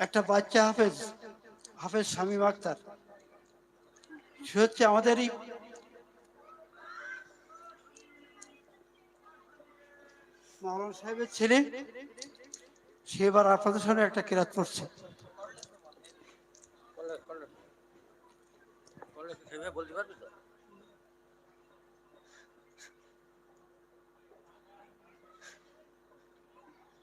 একটা বাচ্চা হাফেজ হাফেজ শামীম আক্তার সে হচ্ছে আমাদেরই মাওলানা সাহেবের ছেলে। সে এবার আপনাদের সামনে একটা কেরাত পড়ছে বলতে পারবি তো?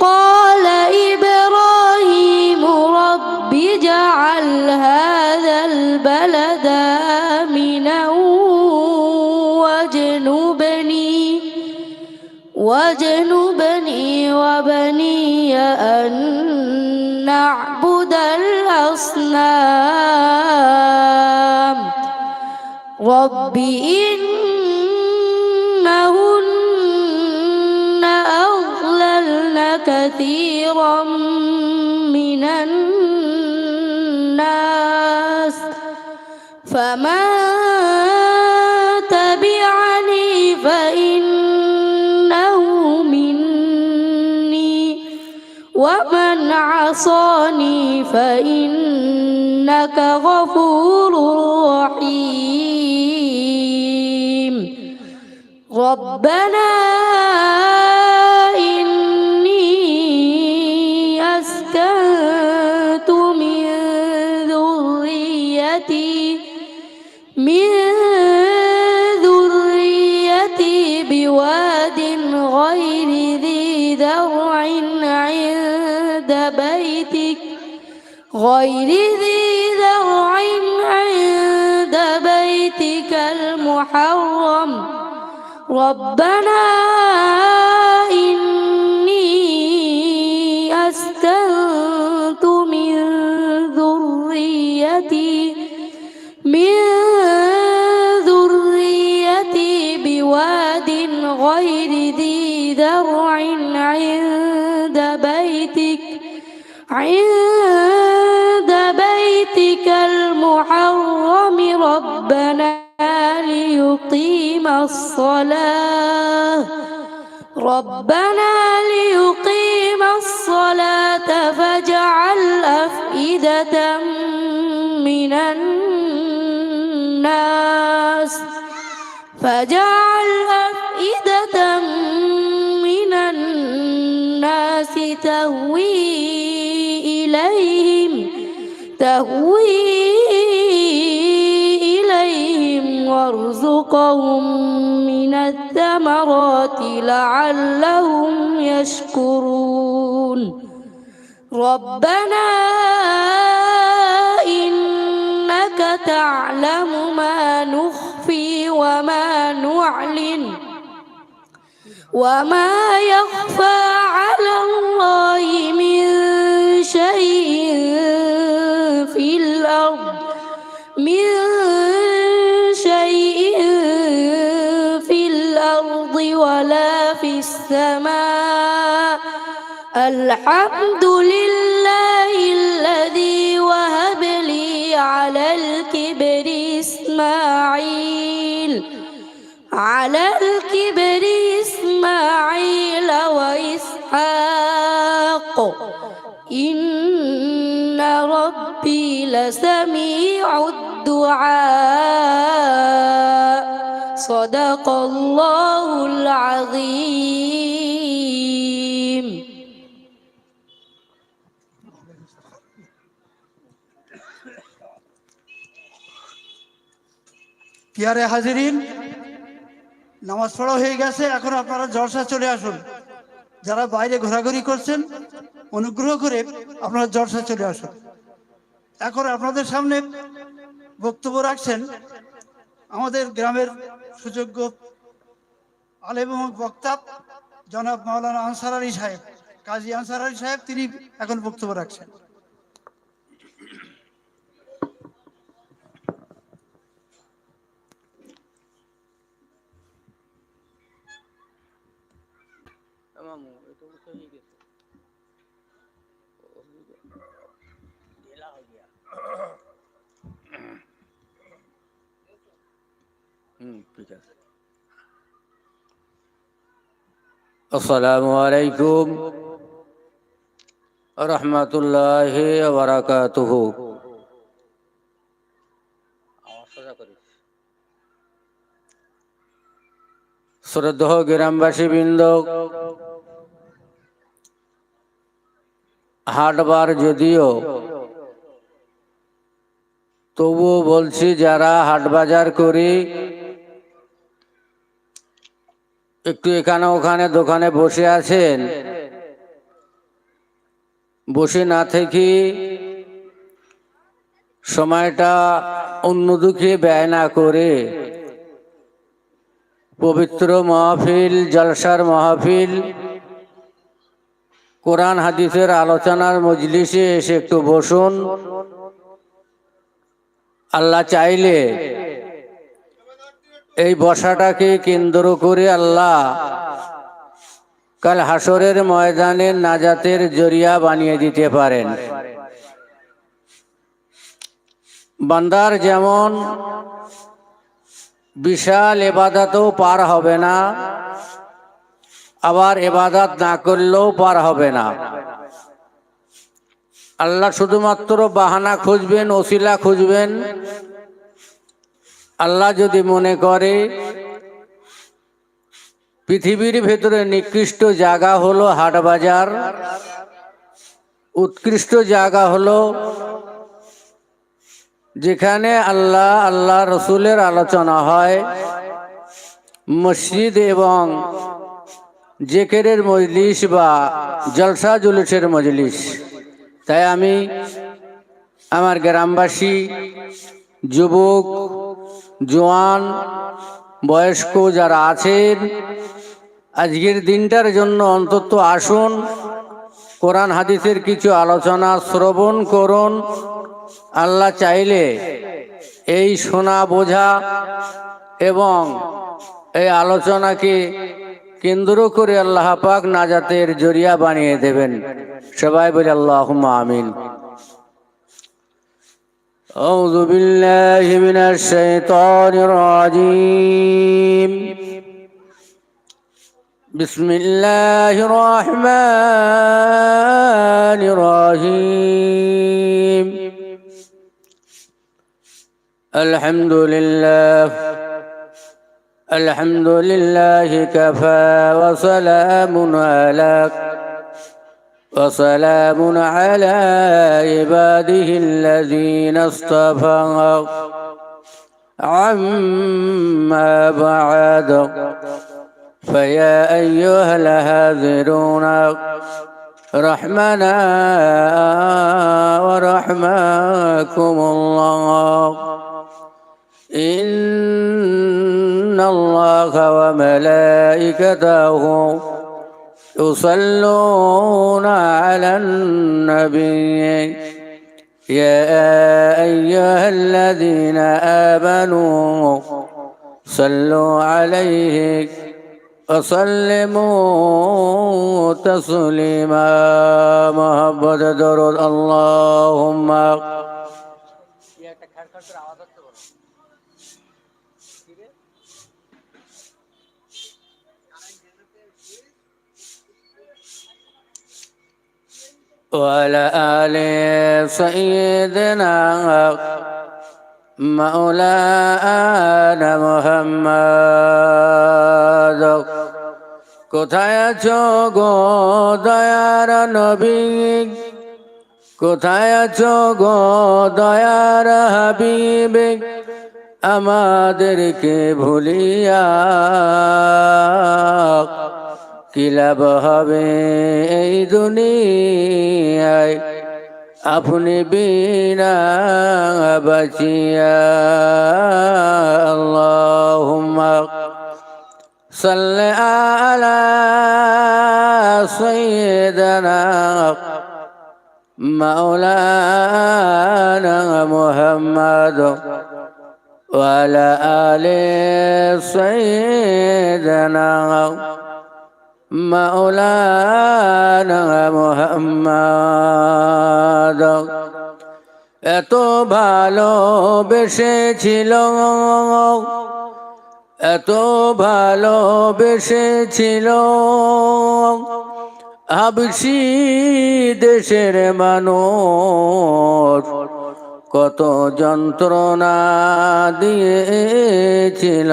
قال إبراهيم رب اجعل هذا البلد آمنا واجنبني واجنبني وبني أن نعبد الأصنام. رب إنهن كثيرا من الناس فمن تبعني فإنه مني ومن عصاني فإنك غفور رحيم. ربنا غير ذي ذرع عند بيتك المحرم. ربنا إني أسكنت من ذريتي من ذريتي بواد غير ذي ذرع عند بيتك. عند ربنا ليقيم الصلاة. ربنا ليقيم الصلاة فاجعل أفئدة من الناس. فاجعل أفئدة من الناس تهوي إليهم تهوي وارزقهم من الثمرات لعلهم يشكرون. ربنا إنك تعلم ما نخفي وما نعلن وما يخفى السماء. الحمد لله الذي وهب لي على الكبر إسماعيل. على الكبر إسماعيل وإسحاق. إن ربي لسميع الدعاء. صدق الله العظيم. পিয়ারে হাজিরিন, নামাজ পড়া হয়ে গেছে, এখন আপনারা জলসা চলে আসুন। যারা বাইরে ঘোরাঘুরি করছেন, অনুগ্রহ করে আপনারা জলসা চলে আসুন। এখন আপনাদের সামনে বক্তব্য রাখছেন আমাদের গ্রামের সুযোগ্য আলেম বক্তা জনাব মাওলানা আনসার আলী সাহেব, কাজী আনসার আলী সাহেব, তিনি এখন বক্তব্য রাখছেন। ঠিক আছে। আসসালামু আলাইকুম রহমতুল্লাহ বারাকাতুহ। শ্রদ্ধ গ্রামবাসী বৃন্দ হাটবার যদিও তবুও বলছি যারা হাট বাজার করি একটু এখানে ওখানে দোকানে বসে আছেন। বসে না থেকে সময়টা অন্যদিকে ব্যয় না করে পবিত্র মাহফিল, জলসার মাহফিল, কোরআন হাদিসের আলোচনার মজলিসে এসে একটু বসুন। আল্লাহ চাইলে এই বসাটাকে কেন্দ্র করে আল্লাহ কাল হাসরের ময়দানে নাজাতের জরিয়া বানিয়ে দিতে পারেন। বান্দার যেমন বিশাল এবাদাতও পার হবে না, আবার এবাদাত না করলেও পার হবে না। আল্লাহ শুধুমাত্র বাহানা খুঁজবেন, ওসিলা খুঁজবেন আল্লাহ যদি মনে করে, পৃথিবীর ভেতরে নিকৃষ্ট জায়গা হলো হাট বাজার, উৎকৃষ্ট জায়গা হলো যেখানে আল্লাহ আল্লাহ রসুলের আলোচনা হয়, মসজিদ এবং জেকেরের মজলিস বা জলসা জুলুসের মজলিস। তাই আমি, আমার গ্রামবাসী, যুবক জোয়ান, বয়স্ক যারা আছেন, আজকের দিনটার জন্য অন্তত আসুন, কোরআন হাদিসের কিছু আলোচনা শ্রবণ করুন। আল্লাহ চাইলে এই শোনা, বোঝা এবং এই আলোচনাকে কেন্দ্র করে আল্লাহ পাক নাজাতের জরিয়া বানিয়ে দেবেন। সবাই বলে আল্লাহ আমিন। أعوذ بالله من الشيطان الرجيم. بسم الله الرحمن الرحيم. الحمد لله. الحمد لله كفى وسلام على وسلام على عباده الذين اصطفى. عما بعد. فيا أيها الهاذرون رحمنا ورحمكم الله. إن الله وملائكته يصلون على النبي. يا أيها الذين آمنوا صلوا عليه وسلموا تسليما. محبت درود اللهم وعلى آل سيدنا مولانا محمد কোথায় আছো গো দয়ার নবী কোথায় আছো গো দয়ার হাবিব আমাদেরকে ভুলিয়া কি লাভ হবে এই দুনিয়ায় আপনি বিনা বাঁচিয়া আল্লাহুম্মা صل على سيدنا مولانا محمد وعلى آل سيدنا মাওলানা মোহাম্মদ। এত ভালো বেসেছিল এত ভালো বেসেছিল হাবসি দেশের মানুষ কত যন্ত্রণা দিয়েছিল।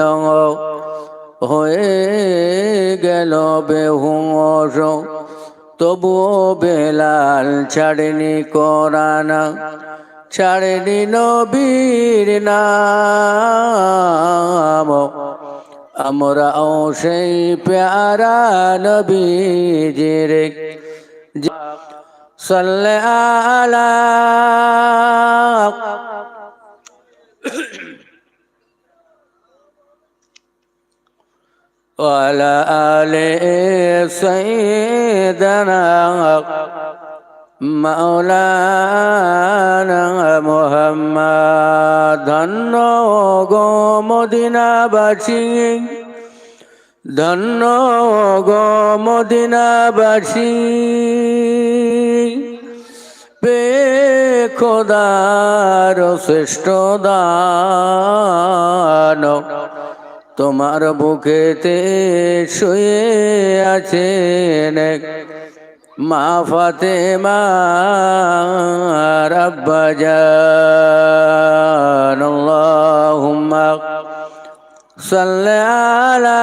হয়ে গেল বেহুশ। তবুও বেলাল ছাড়েনি কোরআনা, ছাড়েনি নবীর নাম। আমরা ও সেই প্যারা নবীজির সাল্লে وعلى آل سيدنا মাওলানা মোহাম্মদ ধন্য গো মদিনাবাসী ধন্য গো মদিনাবাসী পে খোদার শ্রেষ্ঠ দান তোমার বুকেতে শুয়ে আছেন মা ফাতেমা রাব্বা জান আল্লাহুম্মা সাল্লি আলা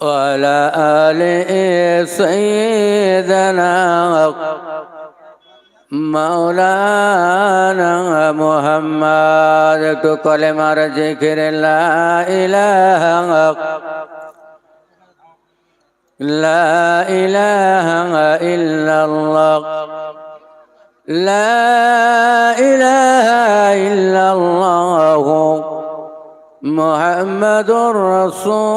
وعلى آل سيدنا মাওলানা মোহাম্মদ একটু কলেমার জিকির লা ইলাহা লা ইলাহা ইল্লাল্লাহ লা ইলাহা ইল্লাল্লাহ মুহাম্মাদুর রাসূলুল্লাহ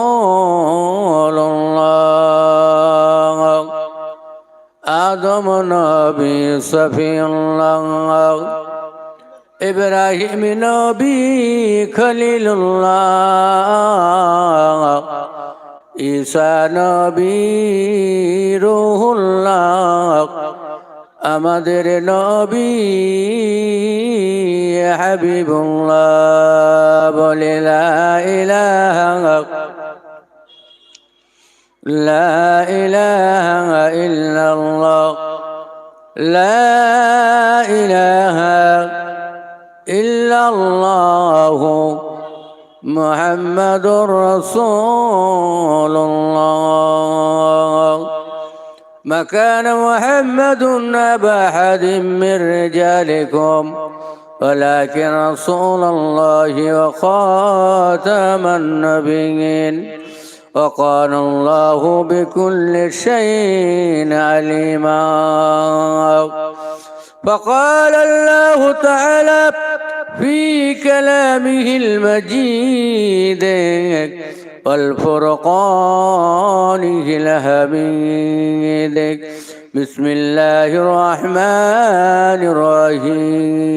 আদম নবী সফিউল্লাহ। ইব্রাহিম নবী খলিলুল্লাহ। ঈসা নবী রুহুল্লাহ। আমাদের নবী হাবিবুল্লাহ। বলে লা ইলাহা لا إله إلا الله. لا إله إلا الله. محمد رسول الله. ما كان محمد أبا أحد من رجالكم. ولكن رسول الله وخاتم النبيين. وقال الله بكل شيء عليما. فقال الله تعالى في كلامه المجيد والفرقانه الحميد. بسم الله الرحمن الرحيم.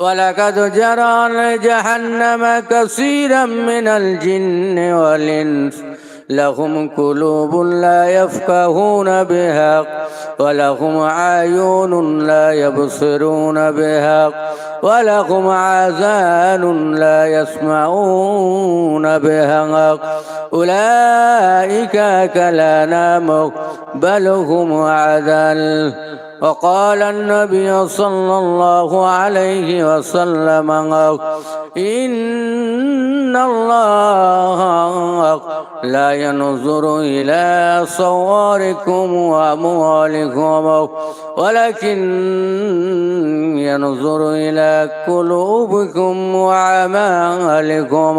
ولقد جرى لجهنم كثيرا من الجن والإنس. لهم قلوب لا يفقهون بها ولهم عيون لا يبصرون بها ولهم آذان لا يسمعون بها. أولئك كالأنام بل هم عدل وقال النبي صلى الله عليه وسلم إن الله لا ينظر إلى صوركم وأموالكم ولكن ينظر إلى قلوبكم وأعمالكم.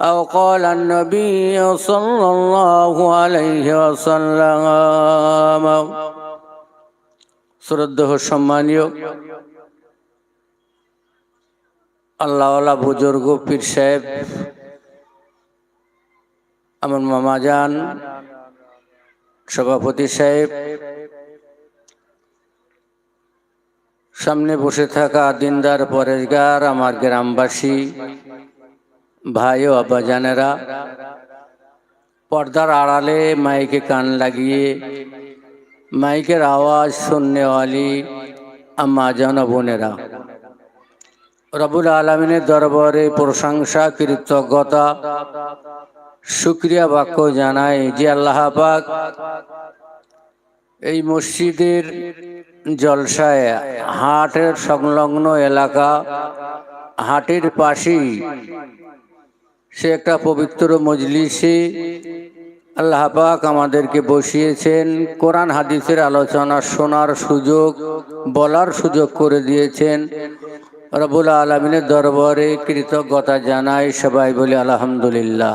أو قال النبي صلى الله عليه وسلم শ্রদ্ধ সম্মানীয় আল্লাহওয়ালা বুজুর্গ পীর সাহেব, আমার মামা যান সভাপতি সাহেব, সামনে বসে থাকা দিনদার পরেশগার, আমার গ্রামবাসী, ভাই ও আব্বাজানেরা পর্দার আড়ালে মাইকে কান লাগিয়ে মাইকের আওয়াজ শুননেওয়ালি আম্মা, জানা, বোনেরা। রবুল আলমিনের দরবারে প্রশংসা, কৃতজ্ঞতা, শুক্রিয়া বাক্য জানাই যে আল্লাহ পাক এই মসজিদের জলসায়, হাটের সংলগ্ন এলাকা, হাটের পাশেই সে একটা পবিত্র মজলিসে আল্লাহ পাক আমাদেরকে বসিয়েছেন, কোরআন হাদিসের আলোচনা শোনার সুযোগ, বলার সুযোগ করে দিয়েছেন। রবুল আলমিনের দরবারে কৃতজ্ঞতা জানাই, সবাই বলি আলহামদুলিল্লাহ।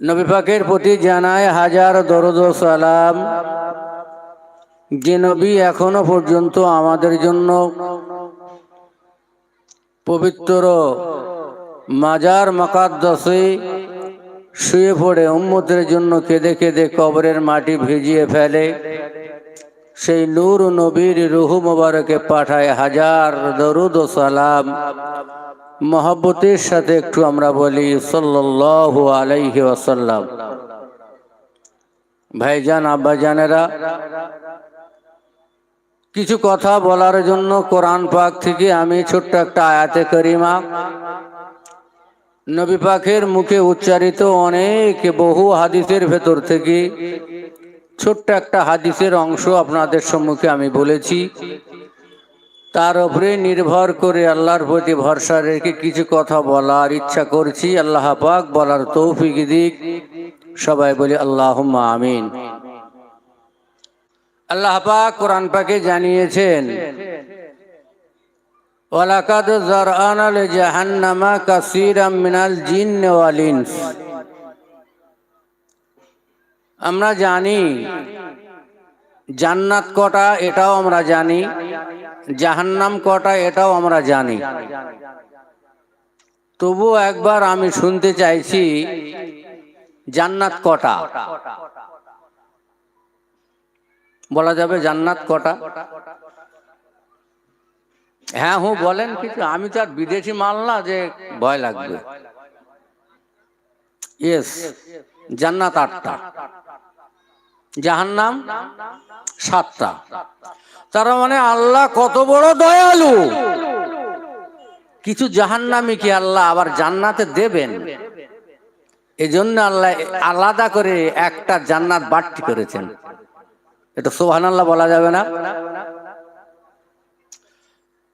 নবী পাকের প্রতি জানায় হাজার দরদ সালাম। যে নবী এখনও পর্যন্ত আমাদের জন্য পবিত্র মাজার মকাদ্দসে শুয়ে পড়ে উম্মতের জন্য কেঁদে কেঁদে কবরের মাটি ভিজিয়ে ফেলে। সেই নূর নবীর রুহু মোবারকে পাঠায় হাজার দরুদ ও সালাম। মহব্বতের সাথে একটু আমরা বলি, সাল্লাল্লাহু আলাইহি ওয়াসাল্লাম। ভাইজান, আব্বাজানেরা, কিছু কথা বলার জন্য কোরআন পাক থেকে আমি ছোট্ট একটা আয়াতে করিমা নবী পাকের মুখে উচ্চারিত অনেক বহু হাদিসের ভেতর থেকে ছোট্ট একটা হাদিসের অংশ আপনাদের সম্মুখে আমি বলেছি। তার উপরে নির্ভর করে আল্লাহর প্রতি ভরসা রেখে কিছু কথা বলার ইচ্ছা করছি। আল্লাহ পাক বলার তৌফিক দিক। সবাই বলি আল্লাহ আমিন। আল্লাহ পাক কোরআন পাকে জানিয়েছেন ওয়ালাকাদ জারআনা লিজাহান্নামা কাসীরাম মিনাল জিন্নি ওয়াল ইনস। আমরা জানি জান্নাত কটা এটাও আমরা জানি, জাহান্নাম কটা এটাও আমরা জানি। তবু একবার আমি শুনতে চাইছি জান্নাত কটা। বলা যাবে জান্নাত কটা। হ্যাঁ হুঁ বলেন কিছু। আমি তো আর বিদেশি মাল না যে ভয় লাগবে। ইয়েস জান্নাত আটটা। জাহান্নাম সাতটা। তার মানে আল্লাহ কত বড় দয়ালু। কিছু জাহান্নামি কি আল্লাহ আবার জান্নাতে দেবেন? এজন্য আল্লাহ আলাদা করে একটা জান্নাত বাড়তি করেছেন। এটা সোহান আল্লাহ বলা যাবে না?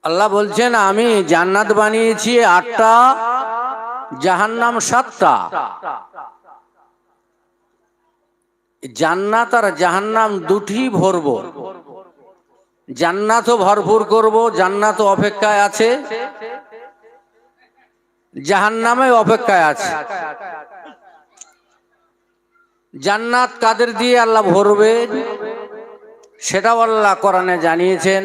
আল্লাহ বলছেন, আমি জান্নাত বানিয়েছি আটটা, জাহান্নাম সাতটা। জান্নাত আর জাহান্নাম দুটি ভরব। জান্নাতও ভরপুর করব জান্নাত অপেক্ষায় আছে। জাহান্নামে অপেক্ষায় আছে। জান্নাত কাদের দিয়ে আল্লাহ ভরবে? সেটাও আল্লাহ কোরআনে জানিয়েছেন।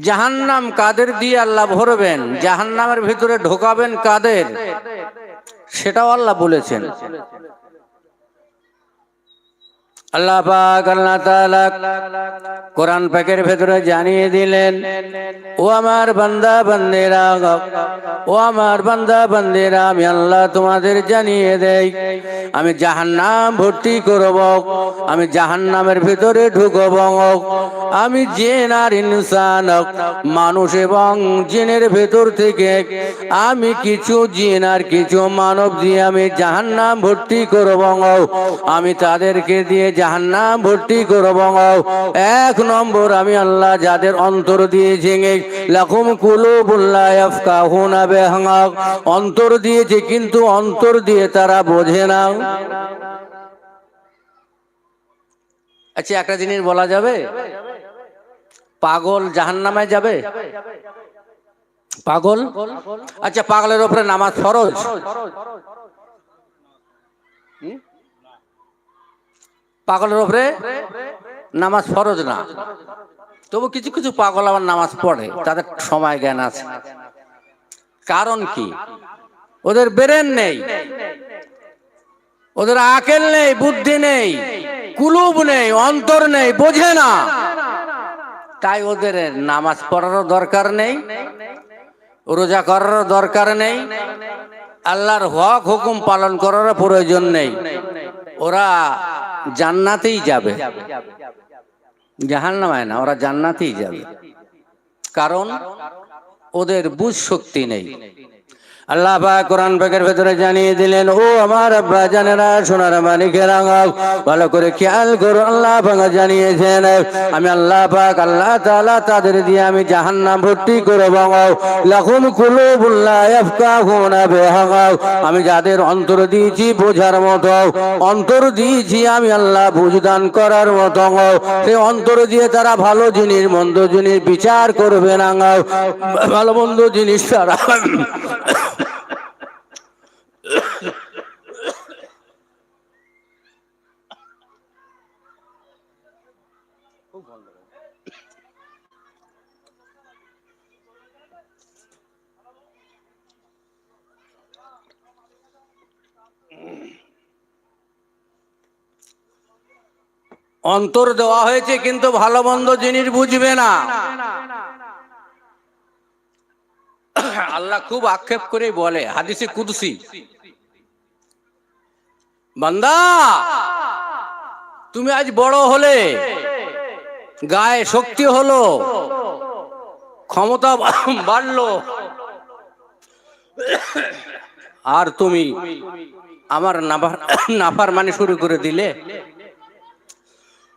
জাহান্নাম কাদের দিয়ে আল্লাহ ভরবেন? জাহান্নামের ভিতরে ঢোকাবেন কাদের? সেটাও আল্লাহ বলেছেন। আল্লাহ পাক, আল্লাহ তাআলা কোরআন পাকের ভেতরে জানিয়ে দিলেন, ও আমার বান্দা, বান্দেরা, ও আমার বান্দা, বান্দেরা, আমি আল্লাহ তোমাদের জানিয়ে দেই, আমি জাহান্নাম ভর্তি করব, আমি জাহান্নামের ভেতরে ঢুকব, আমি জেন আর ইনসান, মানুষ এবং জিনের ভেতর থেকে, আমি কিছু জিন আর কিছু মানব দিয়ে আমি জাহান্নাম ভর্তি করব, আমি তাদেরকে দিয়ে জাহান্নাম ভর্তি করব। এক নম্বর আমি আল্লাহ যাদের অন্তর দিয়েছি লাকুম কুলুবুল্লাহ ইয়াফকাহুনা বিহা অন্তর দিয়েছে কিন্তু অন্তর দিয়ে তারা বোঝে না। আচ্ছা একটা জিনিস বলা যাবে? পাগল জাহান্নামায় যাবে? পাগল? আচ্ছা পাগলের ওপরে নামাজ ফরজ? পাগলের ওপরে নামাজ ফরজ না। তবু কিছু কিছু পাগল আবার নামাজ পড়ে, তাদের সময় জ্ঞান আছে। কারণ কি? ওদের বেরেন নেই, ওদের আকেল নেই, বুদ্ধি নেই, কুলুব নেই, অন্তর নেই, বোঝে না। তাই ওদের নামাজ পড়ারও দরকার নেই, রোজা করারও দরকার নেই, আল্লাহর হক হুকুম পালন করারও প্রয়োজন নেই। ওরা জান্নাতেই যাবে। জাহান্নামায় না ওরা জান্নাতেই যাবে। কারণ ওদের বুঝ শক্তি নেই। আল্লাহ পাক কোরআন পাকের ভেতরে জানিয়ে দিলেন, ও আমার আব্বা জানেরা, সোনার মালিকেরা, ভালো করে খেয়াল করো, আল্লাহ পাক জানিয়েছেন, আমি আল্লাহ পাক, আল্লাহ তাআলা তাদের দিয়ে আমি জাহান্নাম ভর্তি করে বাঙাও লাখুম কুলুবুল্লাহ ইয়াফকাহুনা আমি যাদের অন্তর দিয়েছি বোঝার মতো, অন্তর দিয়েছি আমি আল্লাহ বুঝদান করার মতো। সেই অন্তর দিয়ে তারা ভালো জিনিস, মন্দ জিনিস বিচার করবে না। ভালো মন্দ জিনিস তারা অন্তর দেওয়া হয়েছে, কিন্তু ভালো মন্দ জিনিস বুঝবে না। আল্লাহ খুব আক্ষেপ করে বলে, হাদিসে কুদসি। বান্দা, তুমি আজ বড় হলে, গায়ে শক্তি হলো, ক্ষমতা বাড়লো। আর তুমি আমার নাফার মানে শুরু করে দিলে।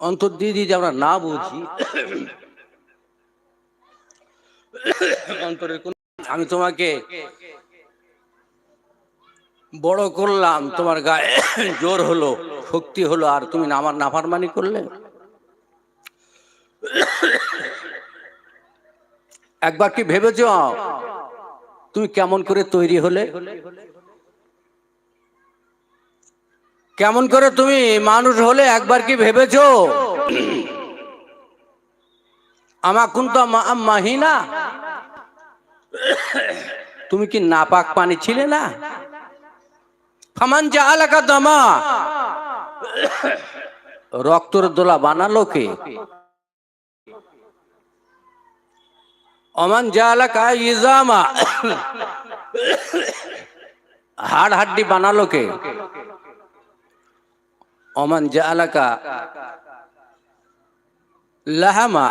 অন্তর দিয়ে যে আমরা না বুঝি, অন্তরের কোন আমি তোমাকে বড় করলাম, তোমার গায়ে জোর হলো, শক্তি হলো, আর তুমি আমার নাফারমানি করলে? একবার কি ভেবেছ? তুমি কেমন করে তৈরি হলে? কেমন করে তুমি মানুষ হলে একবার কি ভেবেছো? আমার কোন তো মাহিনা তুমি কি নাপাক পানি ছিলে না? ফামান যা আলাকা দামা? রক্তর দোলা বানালো কে? অমান যা আলাকা ইজামা? হাড় হাড্ডি বানালো কে? অমান যা আলাকা লাহামা,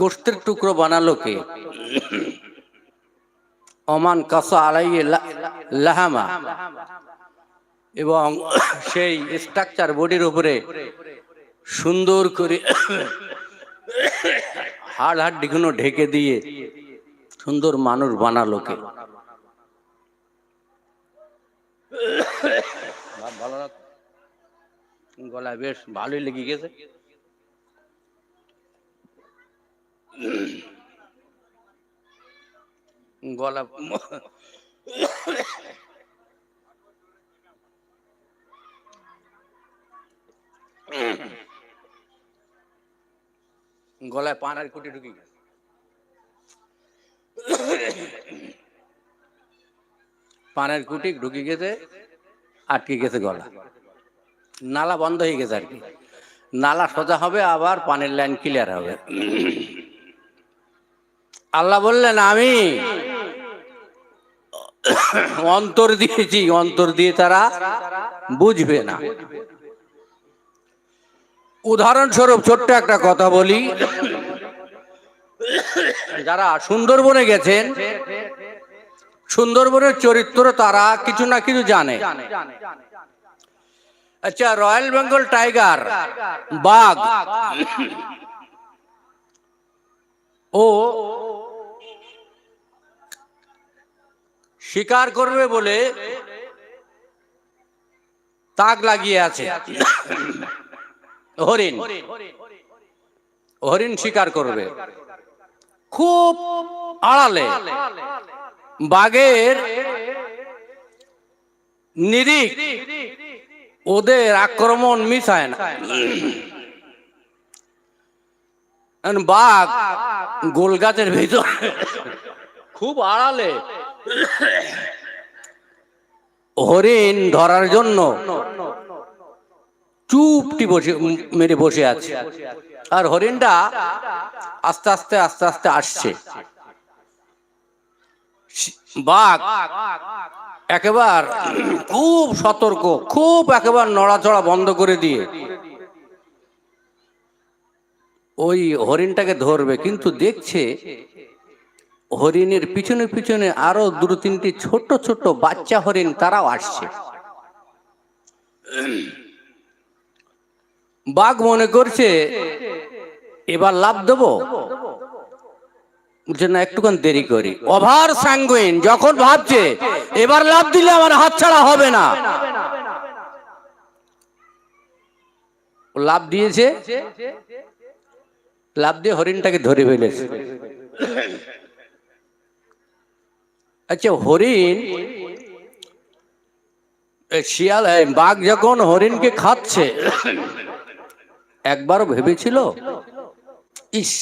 গোষ্ঠের টুকরো বানালো কে? অমান কাসা আলাইয়ে লাহামা। এবং সেই স্ট্রাকচার বডির উপরে সুন্দর করে হাড় হাড্ডিগুলো ঢেকে দিয়ে সুন্দর মানুষ বানালো কে ভালো না গলা বেশ ভালোই লেগে গেছে। গলা গলায় পানার কুটি ঢুকে গেছে। পানের কুটি ঢুকে গেছে, আটকে গেছে গলা। নালা বন্ধ হয়ে গেছে আর কি। নালা সোজা হবে, আবার পানির লাইন ক্লিয়ার হবে। আল্লাহ বললেন, আমি অন্তর দিয়েছি, অন্তর দিয়ে তারা বুঝবে না। উদাহরণস্বরূপ, ছোট্ট একটা কথা বলি। যারা সুন্দরবনে গেছেন, সুন্দরবনের চরিত্র তারা কিছু না কিছু জানে। আচ্ছা রয়্যাল বেঙ্গল টাইগার বাঘ। ও শিকার করবে বলে তাক লাগিয়ে আছে। হরিণ। হরিণ শিকার করবে। খুব আড়ালে। বাঘের নিরিখ। ওদের আক্রমণ মিশায় না। বাঘ গোল গাছের ভিতর। খুব আড়ালে। হরিণ ধরার জন্য চুপটি বসে মেরে বসে আছে। আর হরিণটা আস্তে আস্তে আস্তে আস্তে আসছে। বাঘ একেবার খুব সতর্ক, খুব একেবার নড়াচড়া বন্ধ করে দিয়ে। ওই হরিণটাকে ধরবে, কিন্তু দেখছে হরিণের পিছনে পিছনে আরও দু তিনটি ছোট ছোট বাচ্চা হরিণ তারাও আসছে। বাঘ মনে করছে, এবার লাভ দেবো? দেরি করি। ওভার স্যাঙ্গুইন যখন ভাবছে, এবার দিলে আমার হাত ছাড়া হবে না। দিয়েছে দিয়ে হরিণটাকে ধরে ফেলেছে। আচ্ছা হরিণ শিয়াল বাঘ যখন হরিণকে খাচ্ছে, একবারও ভেবেছিল? ইস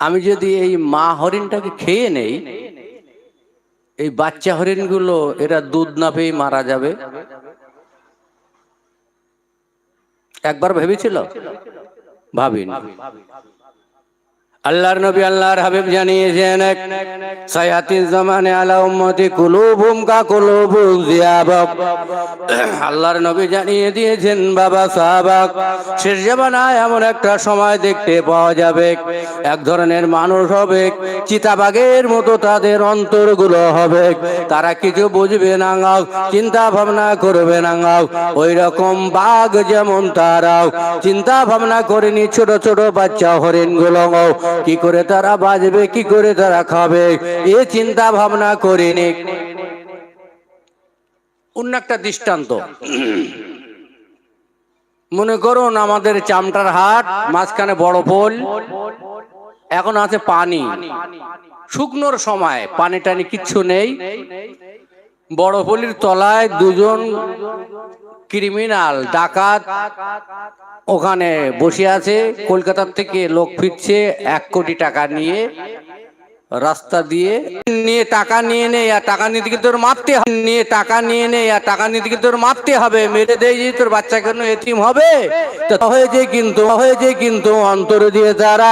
আমি যদি এই মা হরিণটাকে খেয়ে নেই, এই বাচ্চা হরিণগুলো, এরা দুধ না পেয়ে মারা যাবে। একবার ভেবেছিল? ভাবিন। আল্লাহর নবী আল্লাহর হাবিব জানিয়েছেন এক সায়াতিন জামানে আলা উম্মতি কুলুবুম কা কুলুবু জিয়াব আল্লাহর নবী জানিয়ে দিয়েছেন, বাবা সাহাবাক শেষ জামানায় এমন একটা সময় দেখতে পাওয়া যাবে। এক ধরনের মানুষ হবে চিতাবাগের মতো তাদের অন্তরগুলো হবে। তারা কিছু বুঝবে না চিন্তা ভাবনা করবে না ওই রকম বাঘ যেমন তারাও চিন্তা ভাবনা করেনি ছোট ছোট বাচ্চা হরিণগুলো কি করে তারা বাজবে কি করে তারা খাবে, এ চিন্তা ভাবনা করেনি। অন্য একটা দৃষ্টান্ত। মনে করুন আমাদের চামটার হাট মাঝখানে বড় পোল এখন আছে পানি। শুকনোর সময় পানি টানি কিচ্ছু নেই। বড় পলির তলায় দুজন ক্রিমিনাল, ডাকাত ওখানে বসে আছে, কলকাতার থেকে লোক ফিরছে এক কোটি টাকা নিয়ে রাস্তা দিয়ে। নিয়ে টাকা নিয়ে নে, আর টাকা নিতে গিয়ে তোর মারতে হবে। নিয়ে টাকা নিয়ে নেই আর টাকা নিতে গিয়ে তোর মারতে হবে। মেরে দেয় যে তোর বাচ্চা কেন এতিম হবে? হয়েছে কিন্তু হয়েছে কিন্তু অন্তর দিয়ে তারা,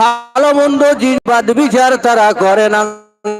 ভালো মন্দ জিনিস বিচার তারা করে না।